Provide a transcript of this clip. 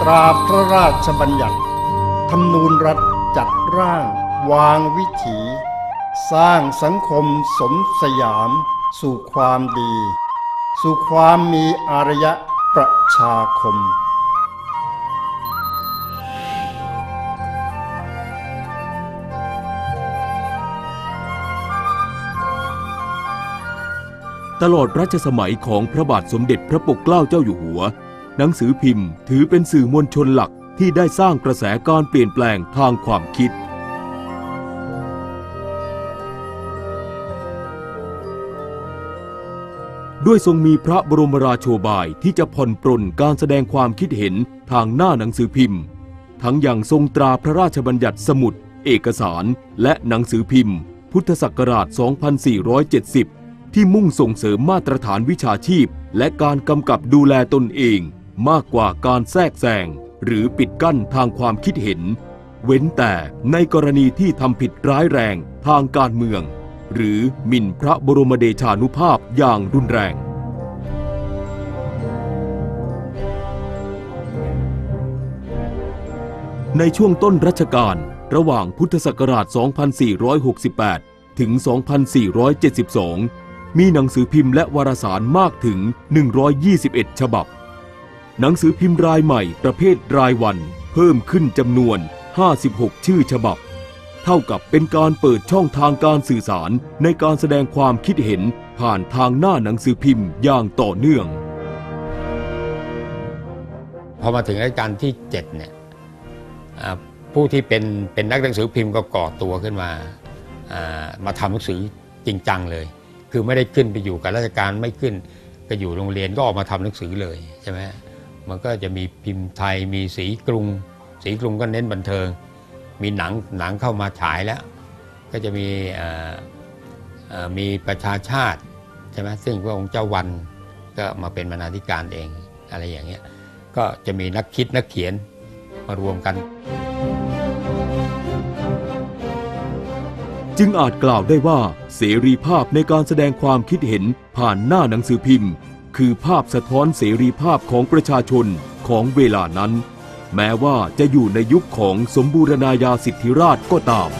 ตราพระราชบัญญัติธรรมนูญรัฐจัดร่าง วางวิถี สร้างสังคมสมสยาม สู่ความดี สู่ความมีอารยะประชาคม ตลอดรัชสมัยของพระบาทสมเด็จพระปกเกล้าเจ้าอยู่หัว หนังสือพิมพ์ถือเป็นสื่อมวลชนหลักที่ได้สร้างกระแสการเปลี่ยนแปลงทางความคิด ด้วยทรงมีพระบรมราโชบายที่จะผ่อนปรนการแสดงความคิดเห็นทางหน้าหนังสือพิมพ์ ทั้งอย่างทรงตราพระราชบัญญัติสมุด เอกสาร และหนังสือพิมพ์ พุทธศักราช 2470 ที่มุ่งส่งเสริมมาตรฐานวิชาชีพ และการกำกับดูแลตนเอง มากกว่าการแทรกแซงหรือปิดกั้นทางความคิดเห็น เว้นแต่ในกรณีที่ทำผิดร้ายแรงทางการเมือง หรือหมิ่นพระบรมเดชานุภาพอย่างรุนแรง ในช่วงต้นรัชกาลระหว่างพุทธศักราช 2468 ถึง 2472 มีหนังสือพิมพ์และวารสารมากถึง 121 ฉบับ หนังสือพิมพ์รายใหม่ประเภทรายวัน เพิ่มขึ้นจำนวน 56 ชื่อฉบับ เท่ากับเป็นการเปิดช่องทางการสื่อสารในการแสดงความคิดเห็นผ่านทางหน้าหนังสือพิมพ์อย่างต่อเนื่อง พอมาถึงรัชกาลที่7เนี่ยผู้ที่เป็นเป็นนักหนังสือพิมพ์ก็ก่อตัวขึ้นมามาทำหนังสือจริงจังเลย คือไม่ได้ขึ้นไปอยู่กับราชการไม่ขึ้นก็อยู่โรงเรียนก็ออกมาทำหนังสือเลยใช่ไหม มันก็จะมีพิมพ์ไทยมีสีกรุง สีกรุงก็เน้นบันเทิง มีหนังหนังเข้ามาฉายแล้ว ก็จะมีมีประชาชาติใช่ไหมซึ่งพระองค์เจ้าวันก็มาเป็นบรรณาธิการเองอะไรอย่างเงี้ยก็จะมีนักคิดนักเขียนมารวมกัน จึงอาจกล่าวได้ว่าเสรีภาพในการแสดงความคิดเห็นผ่านหน้าหนังสือพิมพ์ คือภาพสะท้อนเสรีภาพของประชาชนของเวลานั้น แม้ว่าจะอยู่ในยุคของสมบูรณาญาสิทธิราชก็ตาม